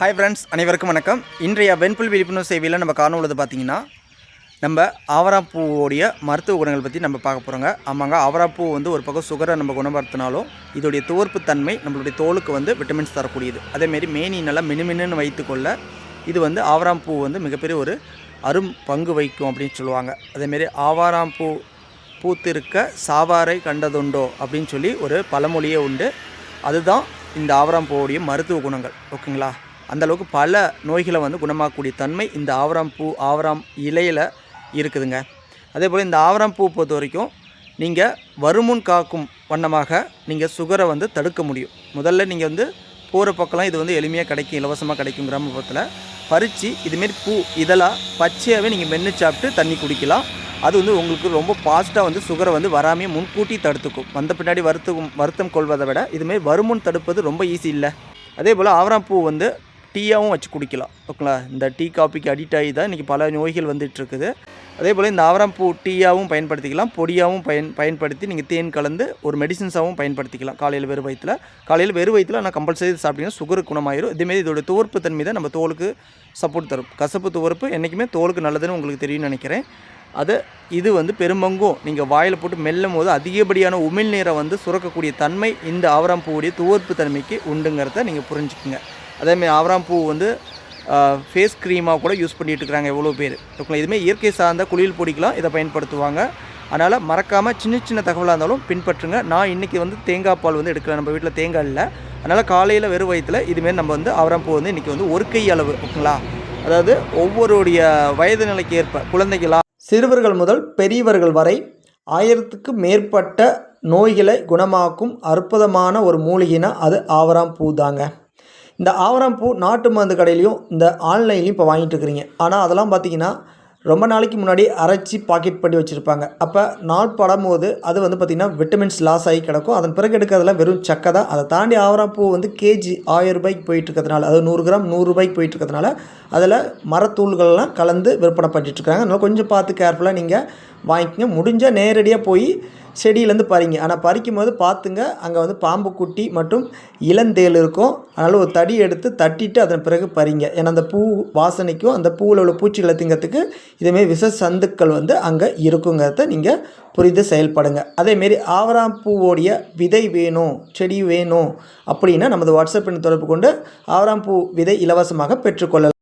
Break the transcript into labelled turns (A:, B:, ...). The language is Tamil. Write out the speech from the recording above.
A: ஹாய் ஃப்ரெண்ட்ஸ் அனைவருக்கும் வணக்கம். இன்றைய வெண்புல் விழிப்புணர்வு சேவையில் நம்ம காரணம் உள்ளது பார்த்தீங்கன்னா நம்ம ஆவராப்பூவோடைய மருத்துவ குணங்கள் பற்றி நம்ம பார்க்க போகிறோங்க ஆமாங்க ஆவராப்பூ வந்து ஒரு பக்கம் சுகரை நம்ம குணப்படுத்தினாலும் இதோடைய துவர்ப்பு தன்மை நம்மளுடைய தோலுக்கு வந்து விட்டமின்ஸ் தரக்கூடியது. அதேமாரி மேனி நல்லா மினுமினுன்னு வைத்துக்கொள்ள இது வந்து ஆவராம்பூ வந்து மிகப்பெரிய ஒரு அரும் பங்கு வைக்கும் அப்படின்னு சொல்லுவாங்க. அதேமாரி ஆவாராம்பூ பூத்திருக்க சாவாரை கண்டதுண்டோ அப்படின்னு சொல்லி ஒரு பழமொழியே உண்டு. அதுதான் இந்த ஆவராம்பூவுடைய மருத்துவ குணங்கள். ஓகேங்களா? அந்த அளவுக்கு பல நோய்களை வந்து குணமாக்கக்கூடிய தன்மை இந்த ஆவராம் பூ ஆவராம் இலையில் இருக்குதுங்க. அதே போல் இந்த ஆவராம் பூ பொறுத்த வரைக்கும் நீங்கள் வருமுன் காக்கும் வண்ணமாக நீங்கள் சுகரை வந்து தடுக்க முடியும். முதல்ல நீங்கள் வந்து போகிற பக்கம்லாம் இது வந்து எளிமையாக கிடைக்கும் இலவசமாக கிடைக்கும் கிராமப்புறத்தில். பறித்து இதுமாரி பூ இதெல்லாம் பச்சையாகவே நீங்கள் மென்று சாப்பிட்டு தண்ணி குடிக்கலாம். அது வந்து உங்களுக்கு ரொம்ப ஃபாஸ்ட்டாக வந்து சுகரை வந்து வராமே முன்கூட்டி தடுத்துக்கும். வந்த பின்னாடி வருத்தம் வருத்தம் கொள்வதை விட இதுமாரி வருமுன் தடுப்பது ரொம்ப ஈஸி இல்லை. அதே போல் ஆவராம் பூ வந்து டீயாகவும் வச்சு குடிக்கலாம். ஓகேங்களா? இந்த டீ காப்பிக்கு அடிக்ட் ஆகி தான் இன்றைக்கி பல நோய்கள் வந்துட்டுருக்குது. அதே போல் இந்த ஆவராம் பூ டீயாகவும் பயன்படுத்திக்கலாம். பொடியாகவும் பயன் பயன்படுத்தி நீங்கள் தேன் கலந்து ஒரு மெடிசின்ஸாகவும் பயன்படுத்திக்கலாம். காலையில் வெறும் வயிற்றில் காலையில் வெறும் வயிற்றில் ஆனால் கம்பல்சரி சாப்பிட்டீங்கன்னா சுகருக்கு குணமாயிரும். இதேமாரி இதோட துவர்ப்பு தன்மை தான் நம்ம தோலுக்கு சப்போர்ட் தரும். கசப்பு துவர்ப்பு என்றைக்குமே தோலுக்கு நல்லதுன்னு உங்களுக்கு தெரியும்னு நினைக்கிறேன். அதை இது வந்து பெரும்பங்கும். நீங்கள் வாயில் போட்டு மெல்லும் போது அதிகப்படியான உமிழ்நீரை வந்து சுரக்கக்கூடிய தன்மை இந்த ஆவரம் பூவுடைய துவர்ப்பு தன்மைக்கு உண்டுங்கிறத நீங்கள் புரிஞ்சுக்குங்க. அதேமாதிரி ஆவராம் பூ வந்து ஃபேஸ் க்ரீமாக கூட யூஸ் பண்ணிகிட்டு இருக்கிறாங்க எவ்வளோ பேர். ஓகேங்களா? இதுமாதிரி இயற்கை சார்ந்த குளியல் பொடிக்கெலாம் இதை பயன்படுத்துவாங்க. அதனால் மறக்காமல் சின்ன சின்ன தகவலாக இருந்தாலும் பின்பற்றுங்க. நான் இன்றைக்கி வந்து தேங்காய் பால் வந்து எடுக்கல. நம்ம வீட்டில் தேங்காய் இல்லை. அதனால் காலையில் வெறும் வயிற்றில் இதுமாரி நம்ம வந்து அவரம் பூ வந்து இன்றைக்கி வந்து ஒரு கை அளவு ஓகேங்களா? அதாவது ஒவ்வொருடைய வயது நிலைக்கு ஏற்ப குழந்தைகளா சிறுவர்கள் முதல் பெரியவர்கள் வரை ஆயிரத்துக்கு மேற்பட்ட நோய்களை குணமாக்கும் அற்புதமான ஒரு மூலிகைனா அது ஆவராம் பூ தாங்க. இந்த ஆவராம் பூ நாட்டு மருந்து கடையிலையும் இந்த ஆன்லைன்லையும் இப்போ வாங்கிட்டு இருக்கிறீங்க. ஆனால் அதெல்லாம் பார்த்தீங்கன்னா ரொம்ப நாளைக்கு முன்னாடி அரைச்சி பாக்கெட் பண்ணி வச்சுருப்பாங்க. அப்போ நாள் படும்போது அது வந்து பார்த்திங்கன்னா விட்டமின்ஸ் லாஸ் ஆகி கிடக்கும். அதன் பிறகு எடுக்கிறதுலாம் வெறும் சக்கை தான். அதை தாண்டி ஆவராப்பூ வந்து கேஜி ஆயிரம் ரூபாய்க்கு போயிட்டு இருக்கிறதுனால அது நூறு கிராம் நூறுரூபாய்க்கு போயிட்டு இருக்கிறதுனால அதில் மரத்தூள்கள்லாம் கலந்து விற்பனை பண்ணிட்டுருக்காங்க அதனால் கொஞ்சம் பார்த்து கேர்ஃபுல்லாக நீங்கள் வாங்கிக்கங்க. முடிஞ்சால் நேரடியாக போய் செடியிலேருந்து பறிங்க. ஆனால் பறிக்கும் போது பார்த்துங்க அங்கே வந்து பாம்பு குட்டி மற்றும் இளந்தேல் இருக்கும். அதனால் ஒரு தடி எடுத்து தட்டிட்டு அதன் பிறகு பறிங்க. ஏன்னா அந்த பூ வாசனைக்கும் அந்த பூவில் உள்ள பூச்சிகளை திங்கிறதுக்கு இதேமாரி விஷ சந்துக்கள் வந்து அங்கே இருக்குங்கிறத நீங்கள் புரிந்து செயல்படுங்க. அதேமாரி ஆவராம் பூவோடைய விதை வேணும் செடி வேணும் அப்படின்னா நமது வாட்ஸ்அப் எண் தொடர்பு கொண்டு ஆவராம் பூ விதை இலவசமாக பெற்றுக்கொள்ளலாம்.